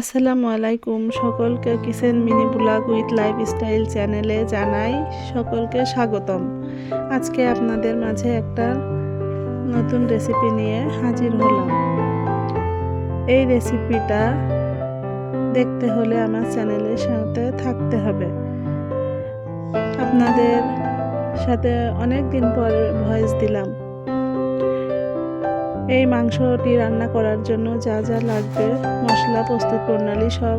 আসসালামু আলাইকুম সকলকে kitchen mini blog with lifestyle চ্যানেলে জানাই সকলকে স্বাগতম। আজকে আপনাদের মাঝে একটা নতুন রেসিপি নিয়ে হাজির হলাম। এই রেসিপিটা দেখতে হলে আমার চ্যানেলের সাথে থাকতে হবে। আপনাদের সাথে অনেক দিন পর ভয়েস দিলাম। এই মাংসটি রান্না করার জন্য যা যা লাগবে, মশলা, প্রস্তুত প্রণালী সব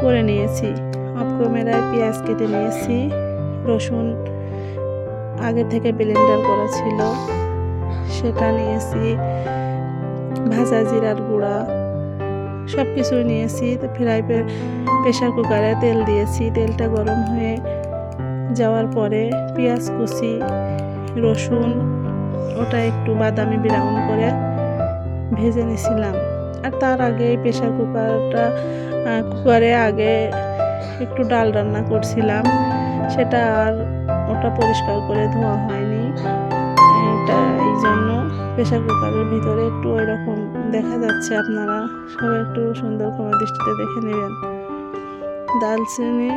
করে নিয়েছি। অফ ক্যামেরায় পেঁয়াজ কেটে নিয়েছি, রসুন আগে থেকে ব্লেন্ডার করা ছিল, সেটা নিয়েছি, ভাজা জিরার গুঁড়া সব কিছুই নিয়েছি ফ্রাই প্রেশার কুকারে তেল দিয়েছি, তেলটা গরম হয়ে যাওয়ার পরে পেঁয়াজ কুচি, রসুন ওটা একটু বাদামি ব্রাউন করে ভেজে নিয়েছিলাম। আর তার আগে প্রেশার কুকারটা কুকারে আগে একটু ডাল রান্না করছিলাম। সেটা আর ওটা পরিষ্কার করে ধোয়া হয়নি। এটা এই জন্য প্রেশার কুকারের ভিতরে একটু ওই রকম দেখা যাচ্ছে আপনারা। সবাই একটু সুন্দর করে দৃষ্টিতে দেখে নেবেন। দালচিনি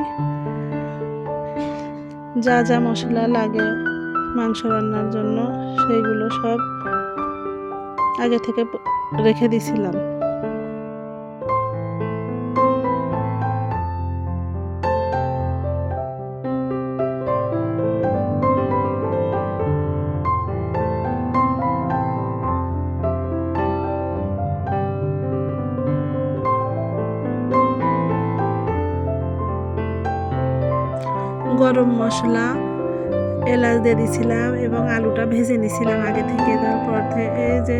যা যা মশলা লাগে মাংস রান্নার জন্য সেইগুলো সব আগে থেকে রেখে দিছিলাম। গরম মশলা এলাচ দিয়ে দিছিলাম এবং আলুটা ভেজে নিছিলাম আগে থেকে। তারপর থেকে যে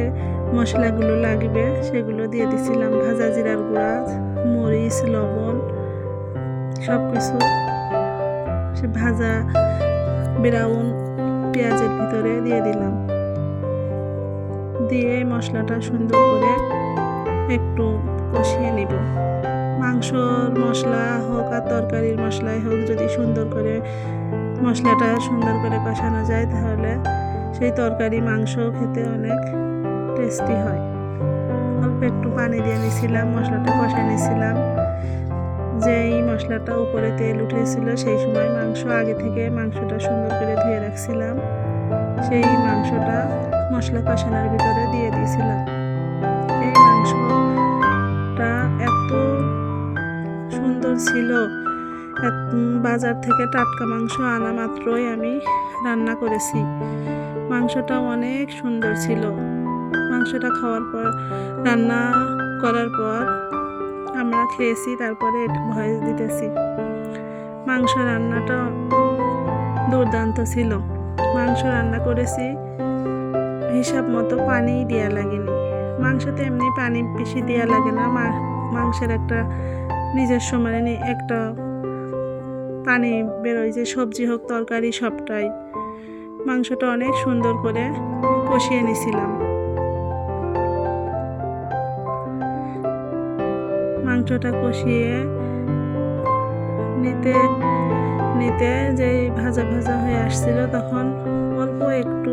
মশলাগুলো লাগবে, সেগুলো দিয়ে দিছিলাম ভাজা জিরার গুঁড়া, মরিচ, লবণ সব কিছু সে ভাজা ব্রাউন পেঁয়াজের ভিতরে দিয়ে দিলাম। দিয়ে মশলাটা সুন্দর করে একটু কষিয়ে নিব। মাংসর মশলা হোক আর তরকারির মশলাই হোক, যদি সুন্দর করে মশলাটা সুন্দর করে কষানো যায় তাহলে সেই তরকারি মাংস খেতে অনেক টেস্টি হয়। অল্প একটু পানি দিয়ে নিয়েছিলাম মশলাটা কষা নিছিলাম। যেই মশলাটা উপরে তেল উঠেছিল সেই সময় মাংস আগে থেকে মাংসটা সুন্দর করে ধুয়ে রাখছিলাম। সেই মাংসটা মশলা কষানোর ভিতরে দিয়ে দিয়েছিলাম। এই মাংসটা এত সুন্দর ছিল বাজার থেকে টাটকা মাংস আনা মাত্রই আমি রান্না করেছি। মাংসটা অনেক সুন্দর ছিল। মাংসটা খাওয়ার পর, রান্না করার পর আমরা খেয়েছি, তারপরে ভয়েস দিতেছি। মাংস রান্নাটা দুর্দান্ত ছিল। মাংস রান্না করেছি, হিসাব মতো পানি দেওয়া লাগেনি। মাংসতে এমনি পানি বেশি দেওয়া লাগে না। মাংসের একটা নিজস্ব মানে একটা পানি বেরোয় যে সবজি হোক, তরকারি সবটাই। মাংসটা অনেক সুন্দর করে কষিয়ে নিছিলাম মাংসটা কষিয়ে নিতে নিতে যে ভাজা ভাজা হয়ে আসছিল, তখন অল্প একটু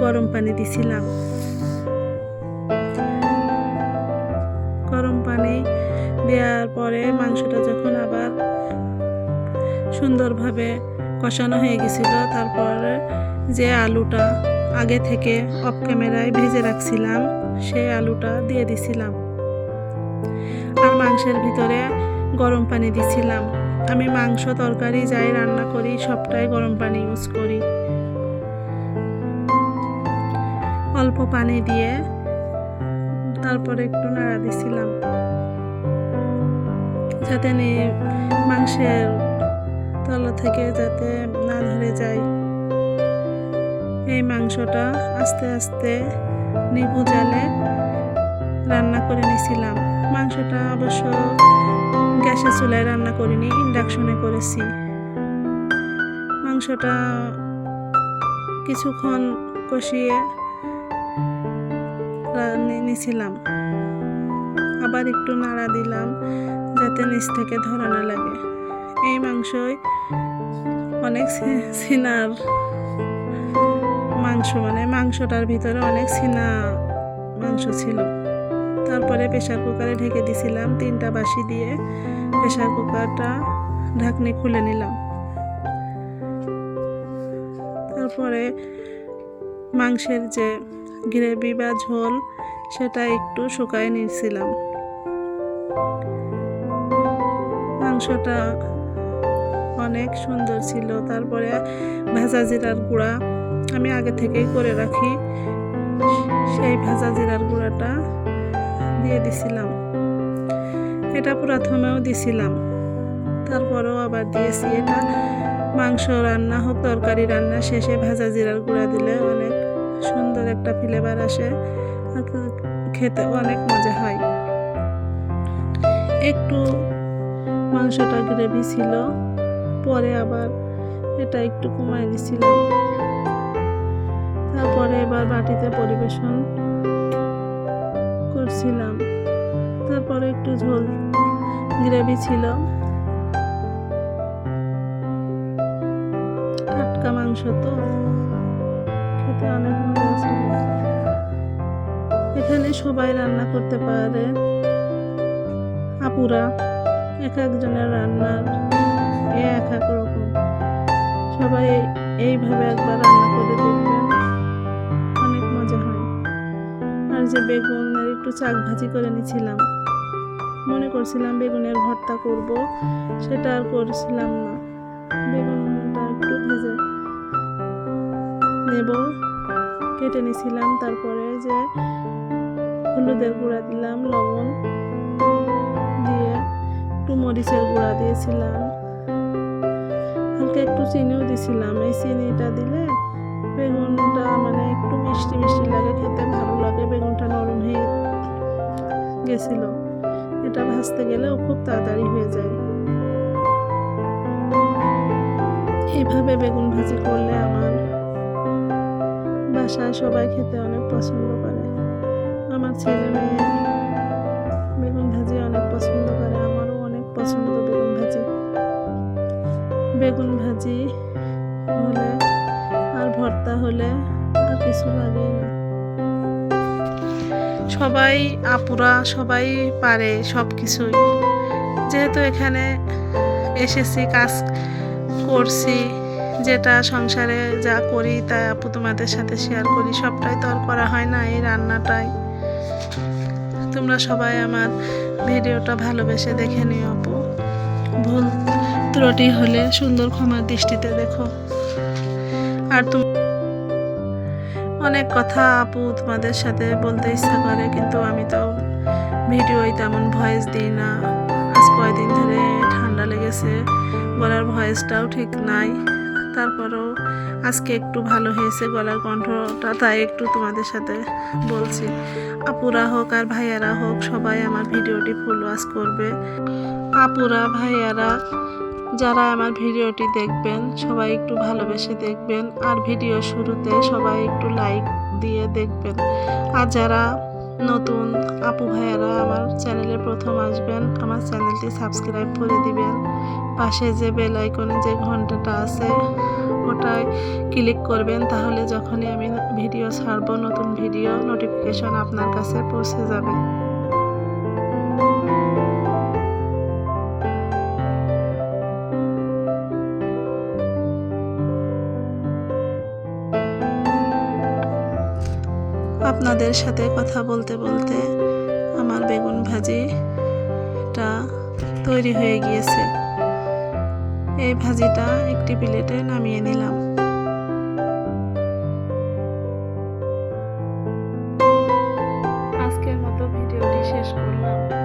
গরম পানি দিছিলাম। গরম পানি দেওয়ার পরে মাংসটা যখন সুন্দরভাবে কষানো হয়ে গেছিল। তারপর যে আলুটা আগে থেকে অফ ক্যামেরায় ভেজে রাখছিলাম সেই আলুটা দিয়ে দিছিলাম। আর মাংসের ভিতরে গরম পানি দিছিলাম। আমি মাংস, তরকারি, যাই রান্না করি, সবটাই গরম পানি ইউজ করি। অল্প পানি দিয়ে তারপরে একটু নাড়া দিছিলাম। যাতে মাংসের তলা থেকে যাতে না ধরে যায়। এই মাংসটা আস্তে আস্তে নিবু জালে রান্না করে নিয়েছিলাম মাংসটা অবশ্য গ্যাসের চুলায় রান্না করিনি, ইন্ডাকশনে করেছি। মাংসটা কিছুক্ষণ কষিয়ে নিয়েছিলাম আবার একটু নাড়া দিলাম, যাতে নিচ থেকে ধরা না লাগে। এই মাংসই। অনেক সিনার মাংস মানে মাংসটার ভিতরে অনেক সিনা মাংস ছিল। তারপরে প্রেশার কুকারে ঢেকে দিছিলাম তিনটা বাসি দিয়ে। প্রেশার কুকারটা ঢাকনি খুলে নিলাম। তারপরে মাংসের যে গ্রেভি বা ঝোল, সেটা একটু শুকায় নিয়েছিলাম। মাংসটা অনেক সুন্দর ছিল। তারপরে ভাজা জিরার গুঁড়া আমি আগে থেকেই করে রাখি। সেই ভাজা জিরার গুঁড়াটা দিয়ে দিছিলাম। এটা প্রথমেও দিছিলাম। তারপরেও আবার দিয়েছি। এটা মাংস রান্না হোক, তরকারি রান্না শেষে ভাজা জিরার গুঁড়া দিলে অনেক সুন্দর একটা ফ্লেভার আসে খেতে অনেক মজা হয়। একটু মাংসটা গ্রেভি ছিল। পরে আবার এটা একটু কমায় নিছিলাম। তারপরে এবার বাটিতে পরিবেশন করছিলাম। তারপরে একটু ঝোল, গ্রেভি ছিল। টাটকা মাংস তো, খেতে অনেক এখানে সবাই রান্না করতে পারে। আপুরা, এক একজনের রান্নার এ এক এক রকম সবাই এইভাবে একবার রান্না করে দেখবেন। অনেক মজা হয়। আর যে বেগুনের একটু চাক ভাজি করে নিছিলাম, মনে করছিলাম বেগুনের ভর্তা করব, সেটা আর করছিলাম না। বেগুনটা একটু ভেজে নেব, কেটে নিছিলাম, তারপরে যে হলুদের গুঁড়া দিলাম, লবণ দিয়ে একটু মরিচের গুঁড়া দিয়েছিলাম। হালকা একটু চিনিও দিছিলাম। এই চিনিটা দিলে বেগুনটা মানে একটু মিষ্টি মিষ্টি লাগে, খেতে ভালো লাগে, বেগুনটা নরম হয়ে গেছিল। এটা ভাজতে গেলেও খুব তাড়াতাড়ি হয়ে যায়। এইভাবে বেগুন ভাজি করলে আমার বাসায় সবাই খেতে অনেক পছন্দ করে। আমার ছেলে মেয়ে বেগুন ভাজি অনেক পছন্দ করে, আমারও অনেক পছন্দ বেগুন ভাজি। বেগুন ভাজি হলে আর ভর্তা হলে আর কিছু লাগে না। সবাই আপুরা, সবাই পারে সব কিছুই যেহেতু এখানে এসেছি, কাজ করছি, যেটা সংসারে যা করি তা আপু তোমাদের সাথে শেয়ার করি। সবটাই তো আর করা হয় না এই রান্নাটাই। তোমরা সবাই আমার ভিডিওটা ভালোবেসে দেখে নিও আপু। ভুল ত্রুটি হলে সুন্দর ক্ষমার দৃষ্টিতে দেখো। আর তুমি অনেক কথা আপু তোমাদের সাথে বলতে ইচ্ছা করে, কিন্তু আমি তো ভিডিওই তেমন ভয়েস দিই না। আজ কয়দিন ধরে ঠান্ডা লেগেছে, গলার ভয়েসটাও ঠিক নাই। তারপরেও আজকে একটু ভালো হয়েছে গলার কণ্ঠটা, তাই একটু তোমাদের সাথে বলছি। আপুরা হোক আর ভাইয়ারা হোক, সবাই আমার ভিডিওটি ফুল ওয়াচ করবে। আপুরা, ভাইয়ারা যারা আমার ভিডিওটি দেখবেন, সবাই একটু ভালোবেসে দেখবেন। আর ভিডিও শুরুতে সবাই একটু লাইক দিয়ে দেখবেন। আর যারা নতুন, আপু ভাইয়ারা আমার চ্যানেলে প্রথম আসবেন, আমার চ্যানেলটি সাবস্ক্রাইব করে দিবেন। পাশে যে বেল আইকনে যে ঘন্টাটা আছে, ওটায় ক্লিক করবেন, তাহলে যখনই আমি ভিডিও ছাড়বো, নতুন ভিডিও নোটিফিকেশন আপনার কাছে পৌঁছে যাবে। আপনাদের সাথে কথা বলতে বলতে আমার বেগুন ভাজিটা তৈরি হয়ে গিয়েছে। এই ভাজিটা একটি প্লেটে নামিয়ে নিলাম। আজকের মতো ভিডিওটি শেষ করলাম।